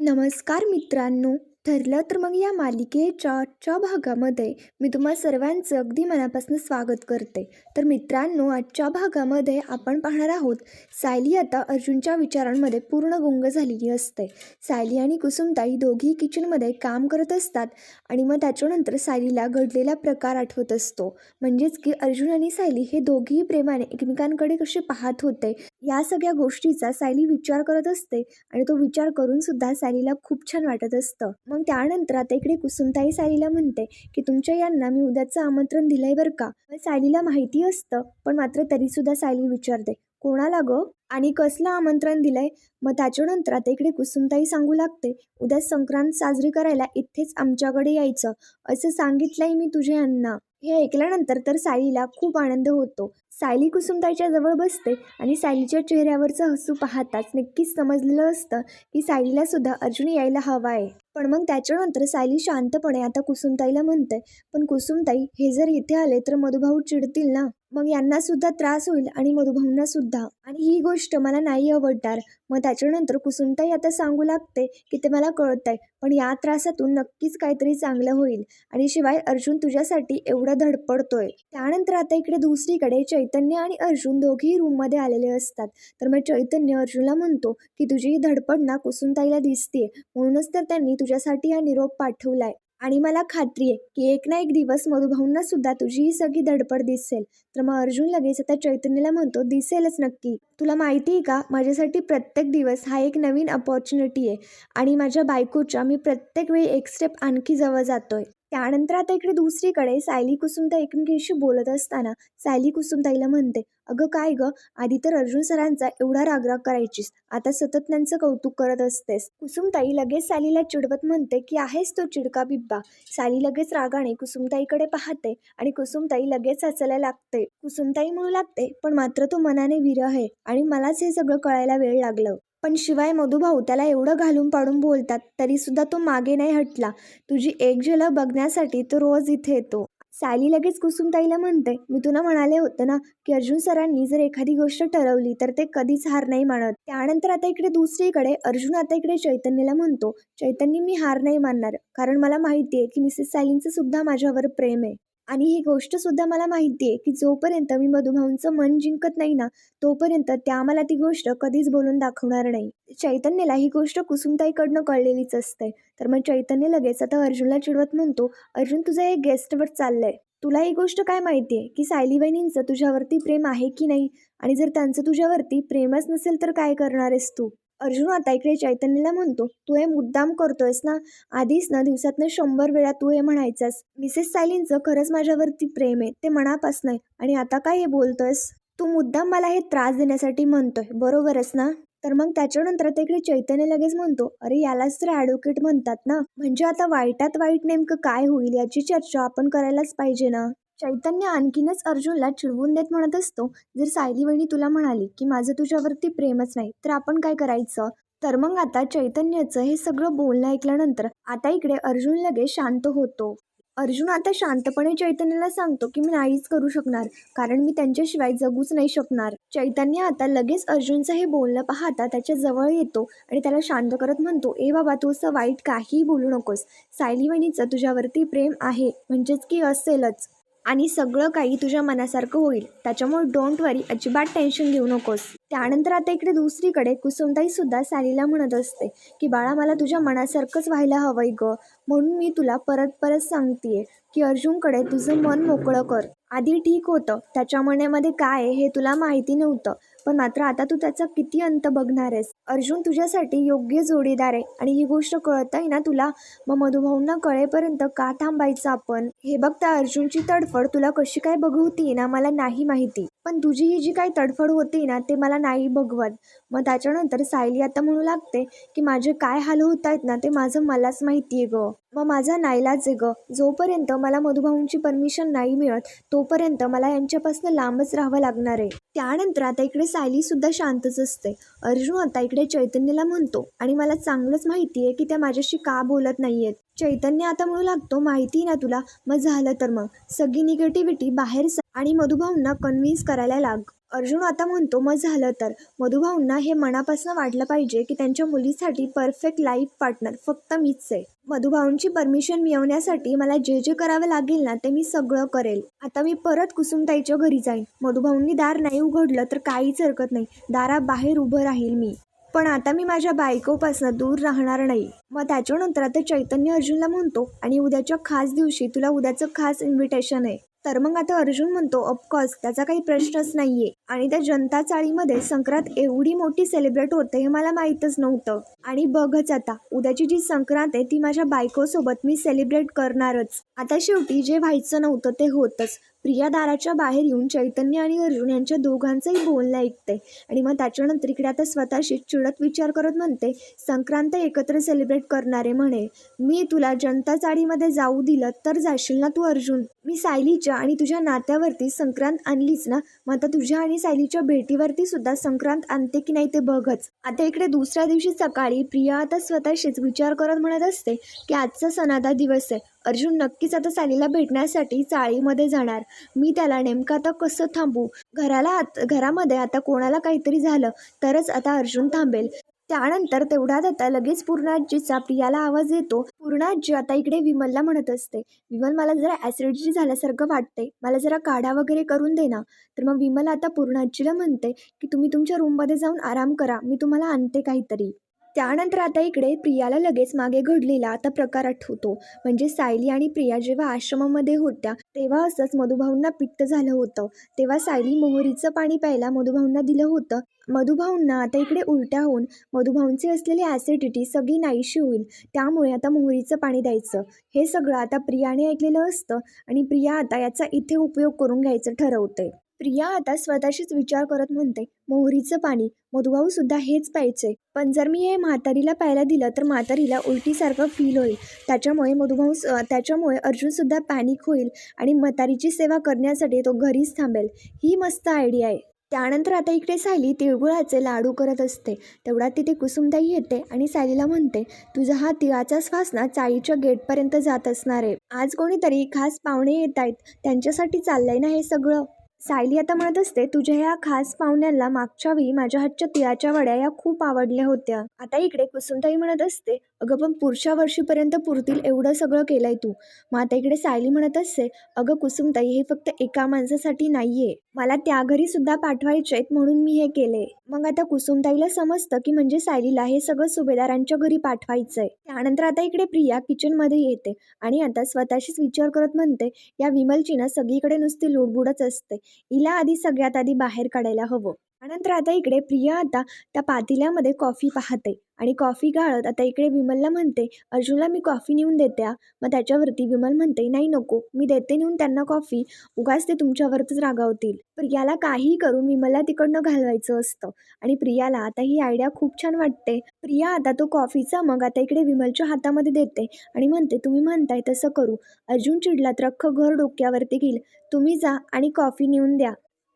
नमस्कार मित्रांनो. ठरलं तर मग या मालिकेच्या आजच्या भागामध्ये मी तुम्हा सर्वांचं अगदी मनापासून स्वागत करते. तर मित्रांनो आजच्या भागामध्ये आपण पाहणार आहोत सायली आता अर्जुनच्या विचारांमध्ये पूर्ण गुंग झालेली असते. सायली आणि कुसुमताई दोघी किचनमध्ये काम करत असतात आणि मग त्याच्यानंतर सायलीला घडलेला प्रकार आठवत असतो. म्हणजेच की अर्जुन आणि सायली हे दोघीही प्रेमाने एकमेकांकडे कसे पाहत होते या सगळ्या गोष्टीचा सायली विचार करत असते आणि तो विचार करून सुद्धा सायलीला खूप छान वाटत असतं. मग त्यानंतर आता इकडे कुसुमताई सायलीला म्हणते की तुमच्या यांना मी उद्याचं आमंत्रण दिलंय बरं का? सायलीला माहिती असतं पण मात्र तरीसुद्धा सायली विचारते कोणाला ग? आणि कसलं आमंत्रण दिलंय? मग त्याच्यानंतर आता इकडे कुसुमताई सांगू लागते उद्या संक्रांत साजरी करायला इथेच आमच्याकडे यायचं असं सांगितलंय मी तुझ्या यांना. हे ऐकल्यानंतर तर सायलीला खूप आनंद होतो. सायली कुसुमताईच्या जवळ बसते आणि सायलीच्या चेहऱ्यावरचं हसू पाहताच नक्कीच समजलेलं असतं की सायलीला सुद्धा अर्जुन यायला हवा आहे. पण मग त्याच्यानंतर सायली शांतपणे आता कुसुमताईला म्हणते पण कुसुमताई हे जर इथे आले तर मधुभाऊ चिडतील ना? मग यांना सुद्धा त्रास होईल आणि मधुभाऊंना सुद्धा आणि ही गोष्ट मला नाही आवडणार. मग त्याच्यानंतर कुसुमताई आता सांगू लागते की ते मला कळत आहे पण या त्रासातून नक्कीच काहीतरी चांगलं होईल. आणि शिवाय अर्जुन तुझ्यासाठी एवढं धडपडतोय. त्यानंतर आता इकडे दुसरीकडे चैतन्य आणि अर्जुन दोघेही रूममध्ये आलेले असतात. तर मग चैतन्य अर्जुनला म्हणतो की तुझी ही धडपड ना कुसुमताईला दिसते म्हणूनच तर त्यांनी तुझ्यासाठी हा निरोप पाठवलाय. आणि मला खात्री आहे की एक ना एक दिवस मधुभाऊंना सुद्धा तुझी ही सगळी धडपड दिसेल. तर मग अर्जुन लगेच आता चैतन्यला म्हणतो दिसेलच नक्की. तुला माहिती आहे का? माझ्यासाठी प्रत्येक दिवस हा एक नवीन अपॉर्च्युनिटी आहे आणि माझ्या बायकोच्या मी प्रत्येक वेळी एक स्टेप आणखी जवळ जातोय. त्यानंतर आता इकडे दुसरीकडे सायली कुसुमताई एकमेकीशी बोलत असताना सायली कुसुमताईला म्हणते अगं काय ग? आधी तर अर्जुन सरांचा एवढा रागराग करायचीस. आता सतत त्यांचं कौतुक करत असतेस. कुसुमताई लगेच सालीला चिडवत म्हणते की आहेस तो चिडका बिब्बा. साली लगेच रागाने कुसुमताईकडे पाहते आणि कुसुमताई लगेच हसायला लागते. कुसुमताई म्हणू लागते पण मात्र तो मनाने विरह आहे आणि मलाच हे सगळं कळायला वेळ लागलं. पण शिवाय मधुभाऊ त्याला एवढं घालून पाडून बोलतात तरीसुद्धा तो मागे नाही हटला. तुझी एक झलक बघण्यासाठी तो रोज इथे येतो. सायली लगेच कुसुमताईला म्हणते मी तुला म्हणाले होते ना की अर्जुन सरांनी जर एखादी गोष्ट ठरवली तर ते कधीच हार नाही मानत. त्यानंतर आता इकडे दुसरीकडे अर्जुन आता इकडे चैतन्यला म्हणतो चैतन्य मी हार नाही मानणार. कारण मला माहिती आहे की मिसेस सायलींचं सुद्धा माझ्यावर प्रेम आहे. आणि ही गोष्ट सुद्धा मला माहिती आहे की जोपर्यंत मी मधुभाऊंचं मन जिंकत नाही ना तोपर्यंत त्या मला ती गोष्ट कधीच बोलून दाखवणार नाही. चैतन्यला ही गोष्ट कुसुमताईकडनं कळलेलीच असते. तर मग चैतन्य लगेच आता अर्जुनला चिडवत म्हणतो अर्जुन तुझं एक गेस्टवर चाललंय. तुला ही गोष्ट काय माहिती आहे? की सायली बहिणींचं तुझ्यावरती प्रेम आहे की नाही? आणि जर त्यांचं तुझ्यावरती प्रेमच नसेल तर काय करणार आहेस तू? अर्जुन आता इकडे चैतन्यला म्हणतो तू हे मुद्दाम करतोयस ना? आधीच ना दिवसातनं शंभर वेळा तू हे म्हणायचंस. मिसेस सायलींचं खरंच माझ्यावरती प्रेम आहे ते मनापास नाही. आणि आता काय हे बोलतोयस? तू मुद्दाम मला हे त्रास देण्यासाठी म्हणतोय बरोबरच ना? तर मग त्याच्यानंतर आता इकडे चैतन्य लगेच म्हणतो अरे यालाच तर ॲडव्होकेट म्हणतात ना? म्हणजे आता वाईटात वाईट नेमकं काय होईल याची चर्चा आपण करायलाच पाहिजे ना? चैतन्य आणखीनच अर्जुनला चिडवून देत म्हणत असतो जर सायली वहिनी तुला म्हणाली की माझं तुझ्यावरती प्रेमच नाही तर आपण काय करायचं? तर मग आता चैतन्याचं हे सगळं बोलणं ऐकल्यानंतर आता इकडे अर्जुन लगेच शांत होतो. अर्जुन आता शांतपणे चैतन्याला सांगतो की मी नाहीच करू शकणार कारण मी त्यांच्याशिवाय जगूच नाही शकणार. चैतन्य आता लगेच अर्जुनचं हे बोलणं पाहता त्याच्याजवळ येतो आणि त्याला शांत करत म्हणतो ए बाबा तू असं वाईट काहीही बोलू नकोस. सायली वहिनीचं तुझ्यावरती प्रेम आहे म्हणजेच की असेलच. आणि सगळं काही तुझ्या मनासारखं होईल. त्याच्यामुळे डोंट वरी अजिबात टेन्शन घेऊ नकोस. त्यानंतर आता इकडे दुसरीकडे कुसुमताई सुद्धा सालीला म्हणत असते की बाळा मला तुझ्या मनासारखंच व्हायला हवंय ग. म्हणून मी तुला परत परत सांगतेय की अर्जुनकडे तुझं मन मोकळं कर. आधी ठीक होतं. त्याच्या मनामध्ये काय आहे हे तुला माहिती नव्हतं. पण मात्र आता तू त्याचा किती अंत बघणार आहेस? अर्जुन तुझ्यासाठी योग्य जोडीदार आहे आणि ही गोष्ट कळत आहे ना तुला? मग मधुभाऊंना कळेपर्यंत का थांबायचं आपण? हे बघ त्या अर्जुनची तडफड तुला कशी काय बघवती ना मला नाही माहिती. पण तुझी ही जी काही तडफड होती ना ते मला नाही बघवत. मग त्याच्यानंतर सायली आता म्हणू लागते की माझे काय हाल होत आहेत ना ते माझं मलाच माहिती आहे ग. मग माझा नाईलाज आहे ग जोपर्यंत मला मधुभाऊंची परमिशन नाही मिळत तोपर्यंत मला यांच्यापासून लांबच राहावं लागणार आहे. त्यानंतर आता इकडे सायली सुद्धा शांतच असते. अर्जुन आता इकडे चैतन्यला म्हणतो आणि मला चांगलंच माहिती आहे की त्या माझ्याशी का बोलत नाहीयेत. चैतन्य आता म्हणू लागतो माहिती ना तुला? मग झालं तर मग. सगळी निगेटिव्हिटी बाहेर आणि मधुभाऊंना कन्व्हिन्स करायला लाग. अर्जुन आता म्हणतो मग झालं तर. मधुभाऊंना हे मनापासून वाटलं पाहिजे की त्यांच्या मुलीसाठी परफेक्ट लाईफ पार्टनर फक्त मीच आहे. मधुभाऊंची परमिशन मिळवण्यासाठी मला जे जे करावं लागेल ना ते मी सगळं करेल. आता मी परत कुसुमताईच्या घरी जाईन. मधुभाऊंनी दार नाही उघडलं तर काहीच हरकत नाही. दाराबाहेर उभं राहील मी. पण आता मी माझ्या बायकोपासून दूर राहणार नाही. मग त्याच्यानंतर आता चैतन्य अर्जुनला म्हणतो आणि उद्याच्या खास दिवशी तुला उद्याचं खास इन्व्हिटेशन आहे. तर मग आता अर्जुन म्हणतो ऑफकोर्स त्याचा काही प्रश्नच नाहीये. आणि त्या जनता चाळीमध्ये संक्रांत एवढी मोठी सेलिब्रेट होते हे मला माहीतच नव्हतं. आणि बघच आता उद्याची जी संक्रांत आहे ती माझ्या बायकोसोबत मी सेलिब्रेट करणारच. आता शेवटी जे व्हायचं नव्हतं ते होतच. प्रिया दाराच्या बाहेर येऊन चैतन्य आणि अर्जुन यांच्या दोघांचंही बोलणं ऐकते आणि मग त्याच्यानंतर इकडे आता स्वतःशी चिडत विचार करत म्हणते संक्रांत एकत्र सेलिब्रेट करणारे म्हणे. मी तुला जनता चाळीमध्ये जाऊ दिलं तर जाशील ना तू अर्जुन? मी सायलीच्या आणि तुझ्या नात्यावरती संक्रांत आणलीच ना? मग आता तुझ्या आणि सायलीच्या भेटीवरती सुद्धा संक्रांत आणते की नाही ते बघच. आता इकडे दुसऱ्या दिवशी सकाळी प्रिया आता स्वतःशीच विचार करत म्हणत असते की आजचा सणादा दिवस आहे. अर्जुन नक्कीच आता सालीला भेटण्यासाठी चाळीमध्ये जाणार. मी त्याला नेमकं आता कसं थांबू? घराला आत घरामध्ये आता कोणाला काहीतरी झालं तरच आता अर्जुन थांबेल. त्यानंतर तेवढ्यात आता लगेच पूर्णाजीचा प्रियाला आवाज येतो. पूर्णाजी आता इकडे विमलला म्हणत असते. विमल मला जरा ॲसिडिटी झाल्यासारखं वाटते मला जरा काढा वगैरे करून दे ना. तर मग विमल आता पूर्णाजीला म्हणते की तुम्ही तुमच्या रूममध्ये जाऊन आराम करा. मी तुम्हाला आणते काहीतरी. त्यानंतर आता इकडे प्रियाला लगेच मागे घडलेला आता प्रकार आठवतो. म्हणजे सायली आणि प्रिया जेव्हा आश्रमामध्ये होत्या तेव्हा असंच मधुभाऊंना पित्त झालं होतं. तेव्हा सायली मोहरीचं पाणी प्यायला मधुभाऊंना दिलं होतं. मधुभाऊंना आता इकडे उलट्या होऊन मधुभाऊंचे असलेली ॲसिडिटी सगळी नाहीशी होईल. त्यामुळे आता मोहरीचं पाणी द्यायचं. हे सगळं आता प्रियाने ऐकलेलं असतं आणि प्रिया आता याचा इथे उपयोग करून घ्यायचं ठरवते प्रिया आता स्वतःशीच विचार करत म्हणते मोहरीचं पाणी मधुभाऊ सुद्धा हेच प्यायचे. पण जर मी हे म्हातारीला प्यायला दिलं तर म्हातारीला उलटीसारखं फील होईल. त्याच्यामुळे मधुभाऊ त्याच्यामुळे अर्जुनसुद्धा पॅनिक होईल आणि म्हातारीची सेवा करण्यासाठी तो घरीच थांबेल. ही मस्त आयडिया आहे. त्यानंतर आता इकडे सायली तिळगुळाचे लाडू करत असते. तेवढ्यात तिथे कुसुमताई येते आणि सायलीला म्हणते तुझा हा तिळाचा श्वास ना चाळीच्या गेटपर्यंत जात असणार आहे. आज कोणीतरी खास पाहुणे येत आहेत. त्यांच्यासाठी चाललंय ना हे सगळं? सायली आता म्हणत असते तुझ्या ह्या खास पाहुण्याला मागच्या वेळी माझ्या हातच्या तिळाच्या वड्या या खूप आवडल्या होत्या. आता इकडे कुसुमताई म्हणत असते अगं पण पुढच्या वर्षीपर्यंत पुरतील एवढं सगळं केलं आहे तू. मग आता इकडे सायली म्हणत असते अगं कुसुमताई हे फक्त एका माणसासाठी नाहीये. मला त्या घरी सुद्धा पाठवायचे आहेत म्हणून मी हे केले मग आता कुसुमताईला समजतं की म्हणजे सायलीला हे सगळं सुभेदारांच्या घरी पाठवायचंय. त्यानंतर आता इकडे प्रिया किचनमध्ये येते आणि आता स्वतःशीच विचार करत म्हणते या विमलची ना सगळीकडे नुसती लुडबुडच असते. हिला आधी सगळ्यात आधी बाहेर काढायला हवं. त्यानंतर आता इकडे प्रिया आता त्या पातेल्यामध्ये कॉफी पाहते आणि कॉफी गाळत आता इकडे विमलला म्हणते अर्जुनला मी कॉफी नेऊन देते मग त्याच्यावरती विमल म्हणते नाही नको मी देते नेऊन त्यांना कॉफी उगाच ते तुमच्यावरच रागावतील. प्रियाला काही करून विमलला तिकडनं घालवायचं असतं आणि प्रियाला आता ही आयडिया खूप छान वाटते. प्रिया आता तो कॉफीचा मग आता इकडे विमलच्या हातामध्ये देते आणि म्हणते तुम्ही म्हणताय तसं करू. अर्जुन चिडला तर अख्खं घर डोक्यावरती घेईल. तुम्ही जा आणि कॉफी नेऊन द्या.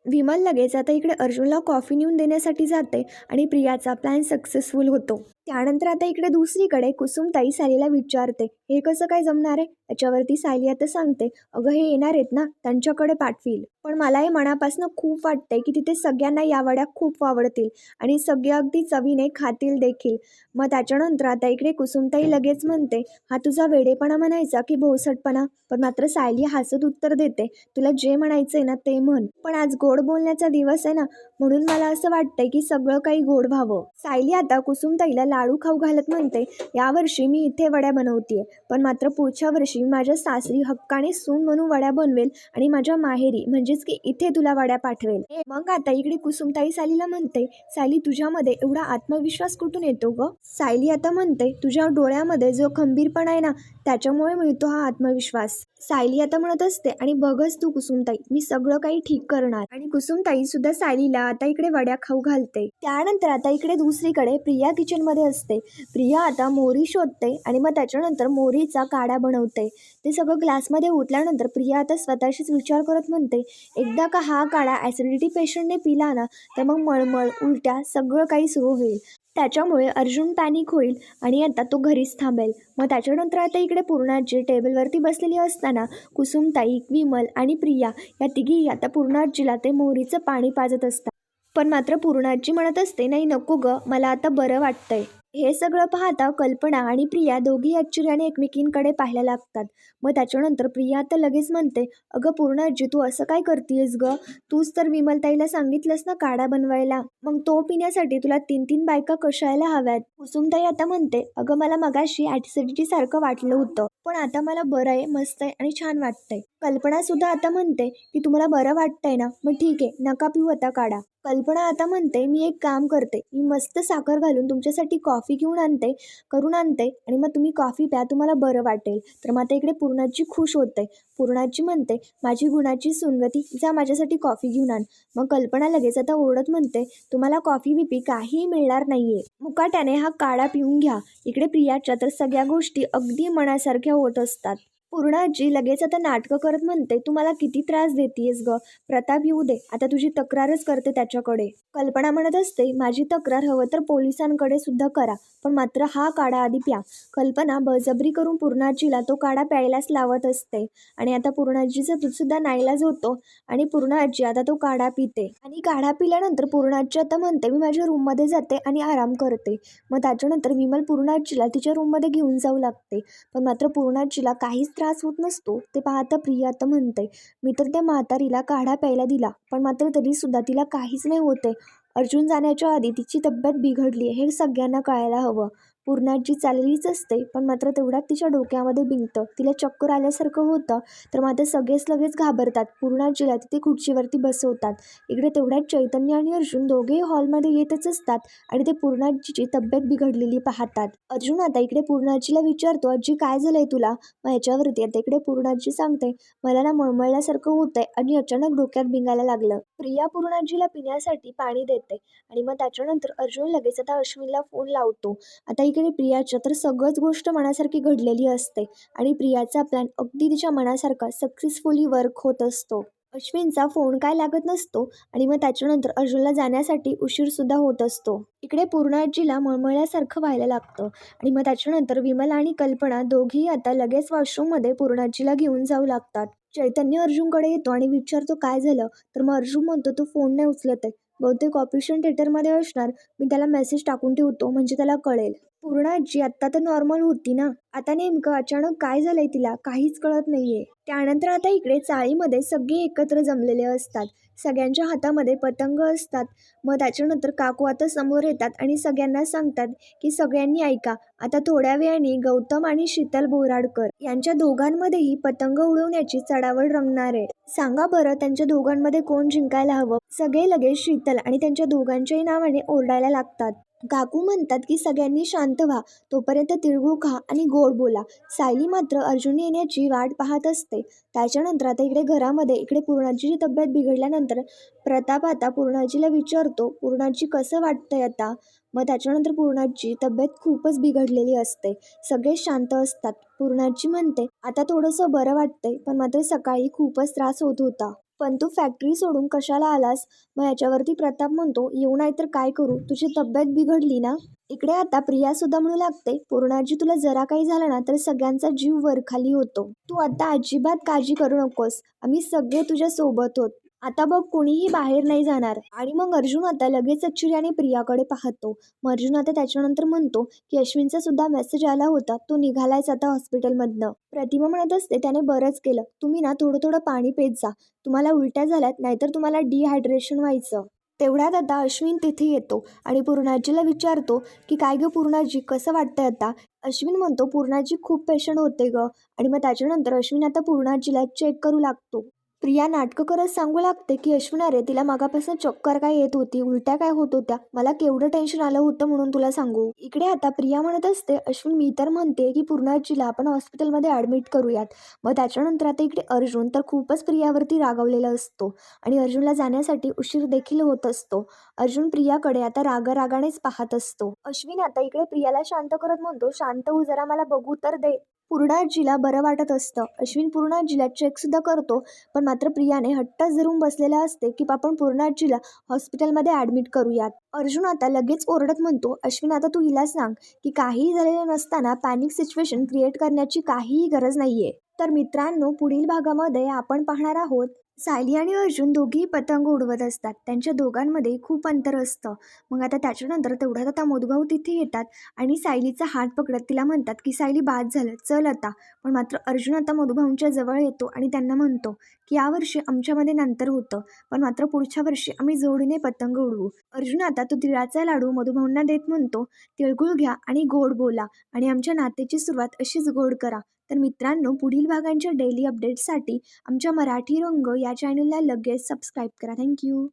विमल लगेच आता इकडे अर्जुनला कॉफी नेऊन देण्यासाठी जाते आणि प्रियाचा प्लॅन सक्सेसफुल होतो. त्यानंतर आता इकडे दुसरीकडे कुसुमताई सायलीला विचारते हे कसं काय जमणार आहे? त्याच्यावरती सायली आता सांगते अगं हे येणार आहेत ना त्यांच्याकडे पाठवील. पण मला हे मनापासून खूप वाटतंय की तिथे सगळ्यांना या वड्या खूप आवडतील आणि सगळे अगदी चवीने खातील देखील. मग त्याच्यानंतर आता इकडे कुसुमताई लगेच म्हणते हा तुझा वेडेपणा म्हणायचा की भोसटपणा पण मात्र सायली हसत उत्तर देते तुला जे म्हणायचंय ना ते म्हण. पण आज गोड बोलण्याचा दिवस आहे ना म्हणून मला असं वाटतंय की सगळं काही गोड व्हावं. सायली आता कुसुमताईला लाडू खाऊ घालत म्हणते यावर्षी मी इथे वड्या बनवतीये. पण मात्र पुढच्या वर्षी माझ्या सासरी हक्काने सून म्हणून वड्या बनवेल आणि माझ्या माहेरी म्हणजेच की इथे तुला वड्या पाठवेल. मग आता इकडे कुसुमताई सायलीला म्हणते सायली तुझ्यामध्ये एवढा आत्मविश्वास कुठून येतो ग? सायली आता म्हणते तुझ्या डोळ्यामध्ये जो खंबीरपणा आहे ना त्याच्यामुळे मिळतो हा आत्मविश्वास. सायली आता म्हणत असते आणि बघच तू कुसुमताई मी सगळं काही ठीक करणार. आणि कुसुमताई सुद्धा सायलीला आता इकडे वड्या खाऊ घालते. त्यानंतर आता इकडे दुसरीकडे प्रिया किचनमध्ये असते. प्रिया आता मोहरी शोधते आणि मग त्याच्यानंतर मोहरीचा काढा बनवते. ते सगळं ग्लासमध्ये उठल्यानंतर प्रिया आता स्वतःशीच विचार करत म्हणते एकदा का हा काढा ॲसिडिटी पेशंटने पिला ना तर मग मळमळ उलट्या सगळं काही सुरू होईल. त्याच्यामुळे अर्जुन पॅनिक होईल आणि आता तो घरीच थांबेल. मग त्याच्यानंतर आता इकडे पूर्णाजी टेबलवरती बसलेली असताना कुसुमताई विमल आणि प्रिया या तिघी आता पूर्णाजीला ते मोहरीचं पाणी पाजत असतात. पण मात्र पूर्णाजी म्हणत असते नाही नको ग मला आता बरं वाटतंय. हे सगळं पाहता कल्पना आणि प्रिया दोघी आश्चर्याने एकमेकींकडे पाहायला लागतात. मग त्याच्यानंतर प्रिया आता लगेच म्हणते अगं पूर्णाजी तू असं काय करतेस ग? तूच तर विमलताईला सांगितलंस ना काढा बनवायला. मग तो पिण्यासाठी तुला तीन तीन बायका कशायला हव्यात? कुसुमताई आता म्हणते अगं मला मगाशी ॲसिडिटी सारखं वाटलं होतं पण आता मला बरं आहे मस्त आहे आणि छान वाटतंय. कल्पना सुद्धा आता म्हणते की तुम्हाला बरं वाटतंय ना? मग ठीक आहे नका पिऊ आता काढा. कल्पना आता म्हणते मी एक काम करते मी मस्त साखर घालून तुमच्यासाठी कॉफी कॉफी घेऊन आणते करून आणते आणि मग तुम्ही कॉफी प्या तुम्हाला बरं वाटेल. तर मग आता इकडे पूर्णाची खुश होते पूर्णाची म्हणते माझी गुणाची सुनगती जा माझ्यासाठी कॉफी घेऊन आण. मग कल्पना लगेच आता ओरडत म्हणते तुम्हाला कॉफी बिपी काहीही मिळणार नाहीये. मुकाट्याने हा काळा पिऊन घ्या. इकडे प्रियाच्या तर सगळ्या गोष्टी अगदी मनासारख्या होत असतात. पूर्णाजी लगेच आता नाटकं करत म्हणते तू मला किती त्रास देतीयस ग. प्रताप येऊ दे. आता तुझी तक्रारच करते त्याच्याकडे. कल्पना म्हणत असते माझी तक्रार हवं तर पोलिसांकडे सुद्धा करा पण मात्र हा काढा आधी प्या. कल्पना बळजबरी करून पूर्णाजीला तो काढा प्यायलाच लावत असते. आणि आता पूर्णाजीचा दूधसुद्धा नाईलाज होतो आणि पूर्णाजी आता तो काढा पिते. आणि काढा पिल्यानंतर पूर्णाजी आता म्हणते मी माझ्या रूममध्ये जाते आणि आराम करते. मग त्याच्यानंतर विमल पूर्णाजीला तिच्या रूममध्ये घेऊन जाऊ लागते. पण मात्र पूर्णाजीला काहीच त्रास होत नसतो ते पाहता प्रिया आता म्हणते मी तर त्या म्हातारीला काढा प्यायला दिला पण मात्र तरीसुद्धा तिला काहीच नाही होते अर्जुन जाण्याच्या आधी तिची तब्येत बिघडली हे सगळ्यांना कळायला हवं. पूर्णाजी चाललीच असते पण मात्र तेवढ्यात तिच्या डोक्यामध्ये बिंकतं तिला चक्कर आल्यासारखं होतं तर मात्र सगळेच लगेच घाबरतात. पूर्णाजीला तिथे खुर्चीवरती बसवतात. इकडे तेवढ्यात चैतन्य आणि अर्जुन दोघेही हॉलमध्ये येतच असतात आणि ते पूर्णाजीची तब्येत बिघडलेली पाहतात. अर्जुन आता इकडे पूर्णाजीला विचारतो आजी काय झालंय तुला? मग ह्याच्यावरती आता इकडे पूर्णाजी सांगते. मला ना मळमळल्यासारखं होतंय आणि अचानक डोक्यात भिंगायला लागलं. प्रिया पूर्णाजीला पिण्यासाठी पाणी देते आणि मग त्याच्यानंतर अर्जुन लगेच आता अश्विनला फोन लावतो. आता इकडे प्रियाच्या तर सगळंच गोष्ट मनासारखी घडलेली असते आणि प्रियाचा प्लॅन अगदी तिच्या मनासारखा सक्सेसफुली वर्क होत असतो. अश्विनचा फोन काय लागत नसतो आणि मग त्याच्यानंतर अर्जुनला जाण्यासाठी उशीरसुद्धा होत असतो. इकडे पूर्णाजीला मळमळल्यासारखं व्हायला लागतं आणि मग त्याच्यानंतर विमल आणि कल्पना दोघीही आता लगेच वॉशरूममध्ये पूर्णाजीला घेऊन जाऊ लागतात. चैतन्य अर्जुनकडे येतो आणि विचारतो काय झालं? तर मग अर्जुन म्हणतो तो फोन नाही उचलत आहे. बहुतेक ऑपरेशन थिएटरमध्ये असणार. मी त्याला मेसेज टाकून ठेवतो. म्हणजे त्याला कळेल. पूर्णाजी आत्ता तर नॉर्मल होती ना. आता नेमकं अचानक काय झालंय तिला काहीच कळत नाहीये. त्यानंतर आता इकडे चाळीमध्ये सगळे एकत्र जमलेले असतात. सगळ्यांच्या हातामध्ये पतंग असतात. मग त्याच्यानंतर काकू आता समोर येतात आणि सगळ्यांना सांगतात की सगळ्यांनी ऐका आता थोड्या वेळाने गौतम आणि शीतल बोराडकर यांच्या दोघांमध्येही पतंग उडवण्याची चढावड रंगणार आहे. सांगा बरं त्यांच्या दोघांमध्ये कोण जिंकायला हवं? सगळे लगेच शीतल आणि त्यांच्या दोघांच्याही नावाने ओरडायला लागतात. काकू म्हणतात की सगळ्यांनी शांत व्हा. तोपर्यंत तिळगुळ खा आणि गोड बोला सायली मात्र अर्जुन येण्याची वाट पाहत असते. त्याच्यानंतर आता इकडे घरामध्ये इकडे पूर्णाजीची तब्येत बिघडल्यानंतर प्रताप आता पूर्णाजीला विचारतो पूर्णाजी कसं वाटतंय आता मग त्याच्यानंतर पूर्णाजी तब्येत खूपच बिघडलेली असते. सगळे शांत असतात पूर्णाजी म्हणते आता थोडंसं बरं वाटतंय पण मात्र सकाळी खूपच त्रास होत होता. पण तू फॅक्टरी सोडून कशाला आलास? मग याच्यावरती प्रताप म्हणतो येऊ नाही तर काय करू? तुझी तब्येत बिघडली ना? इकडे आता प्रिया सुद्धा म्हणू लागते पूर्णाजी तुला जरा काही झालं ना तर सगळ्यांचा जीव वरखाली होतो. तू आता अजिबात काळजी करू नकोस. आम्ही सगळे तुझ्या सोबत होत. आता बघ कोणीही बाहेर नाही जाणार. आणि मग अर्जुन आता लगेच आश्चर्याने प्रियाकडे पाहतो. मग अर्जुन आता त्याच्यानंतर म्हणतो की अश्विनचा सुद्धा मेसेज आला होता. तो निघालायच आता हॉस्पिटलमधनं प्रतिमा म्हणत असते त्याने बरंच केलं. तुम्ही ना थोडं थोडं पाणी पेत जा. तुम्हाला उलट्या झाल्यात नाहीतर तुम्हाला डिहायड्रेशन व्हायचं. तेवढ्यात आता अश्विन तिथे येतो आणि पूर्णाजीला विचारतो की काय गं पूर्णाजी कसं वाटतंय आता? अश्विन म्हणतो पूर्णाजी खूप पेशंट होते गं. आणि मग त्याच्यानंतर अश्विन आता पूर्णाजीला चेक करू लागतो. प्रिया नाटकं करत सांगू लागते की अश्विन अरे तिला मागापासून चक्कर काय येत होती? उलट्या काय होत होत्या? मला केवढं टेन्शन आलं होतं म्हणून तुला सांगू? इकडे आता प्रिया म्हणत असते अश्विन मी तर म्हणते की पूर्णाजीला आपण हॉस्पिटलमध्ये ॲडमिट करूयात. मग त्याच्यानंतर आता इकडे अर्जुन तर खूपच प्रियावरती रागवलेला असतो आणि अर्जुनला जाण्यासाठी उशीर देखील होत असतो. अर्जुन प्रियाकडे आता रागारागानेच पाहत असतो. अश्विन आता इकडे प्रियाला शांत करत म्हणतो. शांत हो जरा मला बघू तर दे. पूर्णाजीला बरं वाटत असतं. अश्विन पूर्णाजीला चेकसुद्धा करतो पण मात्र प्रियाने हट्टच धरून बसलेला असते की आपण पूर्णाजीला हॉस्पिटलमध्ये ॲडमिट करूयात. अर्जुन आता लगेच ओरडत म्हणतो अश्विन आता तू हिला सांग की काहीही झालेलं नसताना पॅनिक सिच्युएशन क्रिएट करण्याची काहीही गरज नाही आहे तर मित्रांनो पुढील भागामध्ये आपण पाहणार आहोत सायली आणि अर्जुन दोघेही पतंग उडवत असतात. त्यांच्या दोघांमध्ये खूप अंतर असतं. मग आता त्याच्यानंतर तेवढ्यात आता मधुभाऊ तिथे येतात आणि सायलीचा हात पकडत तिला म्हणतात की सायली बाद झालं. चल आता. पण मात्र अर्जुन आता मधुभाऊंच्या जवळ येतो आणि त्यांना म्हणतो की यावर्षी आमच्यामध्ये नंतर होतं. पण मात्र पुढच्या वर्षी आम्ही जोडीने पतंग उडवू. अर्जुन आता तो तिळाचा लाडू मधुभाऊंना देत म्हणतो तिळगुळ घ्या आणि गोड बोला आणि आमच्या नात्याची सुरुवात अशीच गोड करा. तर मित्रांनो पुढील भागांच्या डेली अपडेट्ससाठी आमच्या मराठी रंग या चॅनलला लगेच सबस्क्राईब करा. थँक्यू